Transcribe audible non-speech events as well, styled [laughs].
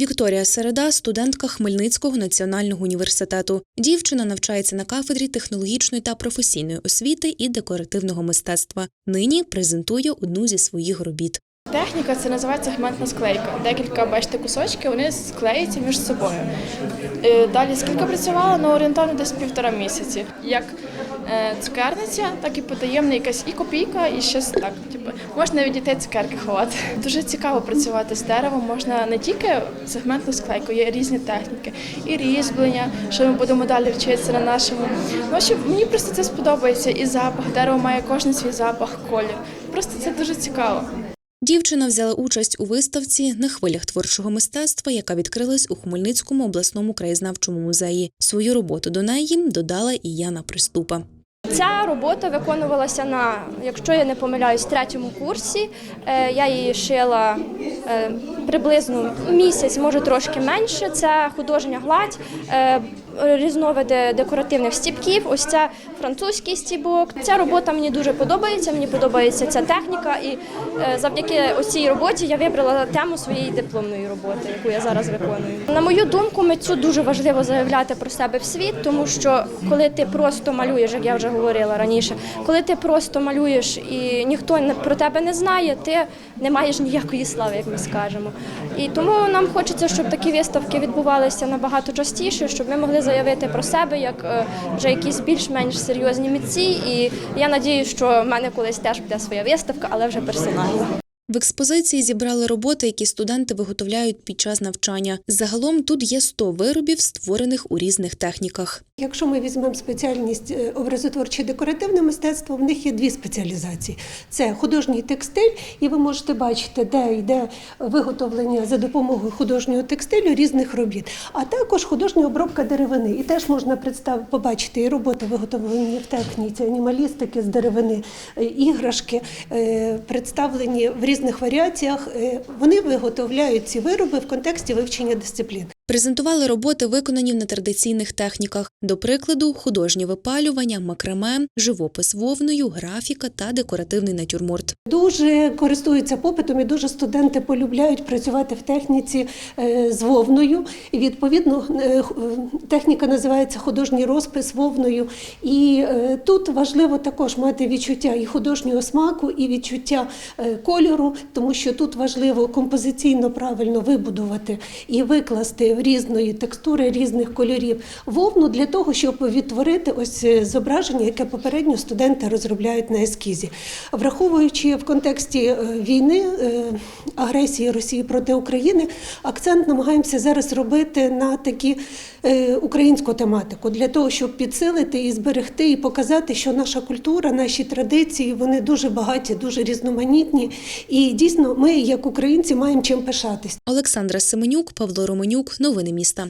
Вікторія Середа, студентка Хмельницького національного університету. Дівчина навчається на кафедрі технологічної та професійної освіти і декоративного мистецтва. Нині презентує одну зі своїх робіт. Техніка це називається гментна склейка. Декілька бачите кусочки, вони склеюються між собою. Е, Далі скільки працювала, ну орієнтовно десь півтора місяці. Як цукерниця, так і потаємна якась і копійка, і щось так. Типу, можна від дітей цукерки ховати. [laughs] Дуже цікаво працювати з деревом. Можна не тільки з гментною склейкою, є різні техніки, і різьблення, що ми будемо далі вчитися на нашому. Ну, що мені просто це сподобається. І запах. Дерево має кожен свій запах, колір. Просто це дуже цікаво. Дівчина взяла участь у виставці на хвилях творчого мистецтва, яка відкрилась у Хмельницькому обласному краєзнавчому музеї. Свою роботу до неї додала і Яна Приступа. Ця робота виконувалася на, якщо я не помиляюсь, третьому курсі. Е, Я її шила е, приблизно місяць, може трошки менше. Це художня гладь, е, різновиди декоративних стіпків. Ось це французький стібок. Ця робота мені дуже подобається. Мені подобається ця техніка, і е, завдяки цій роботі я вибрала тему своєї дипломної роботи, яку я зараз виконую. На мою думку, митцю дуже важливо заявляти про себе в світ, тому що коли ти просто малюєш, як я вже говорила раніше, коли ти просто малюєш і ніхто про тебе не знає, ти не маєш ніякої слави, як ми скажемо. І тому нам хочеться, щоб такі виставки відбувалися набагато частіше, щоб ми могли заявити про себе як е, вже якісь більш-менш серйозні митці. І я надію, що в мене колись теж буде своя виставка, але вже персональна. В експозиції зібрали роботи, які студенти виготовляють під час навчання. Загалом тут є 100 виробів, створених у різних техніках. Якщо ми візьмемо спеціальність е, образотворче декоративне мистецтво, в них є дві спеціалізації: це художній текстиль, і ви можете бачити, де йде виготовлення за допомогою художнього текстилю різних робіт, а також художня обробка деревини. І теж можна представ... побачити і роботи виготовлені в техніці, анімалістики з деревини, е, іграшки е, представлені в різних варіаціях. Е, Вони виготовляють ці вироби в контексті вивчення дисциплін. Презентували роботи, виконані в нетрадиційних техніках. До прикладу, художнє випалювання, макраме, живопис вовною, графіка та декоративний натюрморт. Дуже користуються попитом і дуже студенти полюбляють працювати в техніці е, з вовною. Відповідно е, техніка називається художній розпис вовною. І е, тут важливо також мати відчуття і художнього смаку, і відчуття кольору, тому що тут важливо композиційно правильно вибудувати і викласти різної текстури, різних кольорів вовну для того, щоб відтворити ось е, зображення, яке попередньо студенти розробляють на ескізі. Враховуючи в контексті е, війни, е, агресії Росії проти України, акцент намагаємося зараз робити на такі українську тематику для того, щоб підсилити і зберегти, і показати, що наша культура, наші традиції вони дуже багаті, дуже різноманітні. І дійсно, ми, як українці, маємо чим пишатись. Олександра Семенюк, Павло Романюк. Новини міста.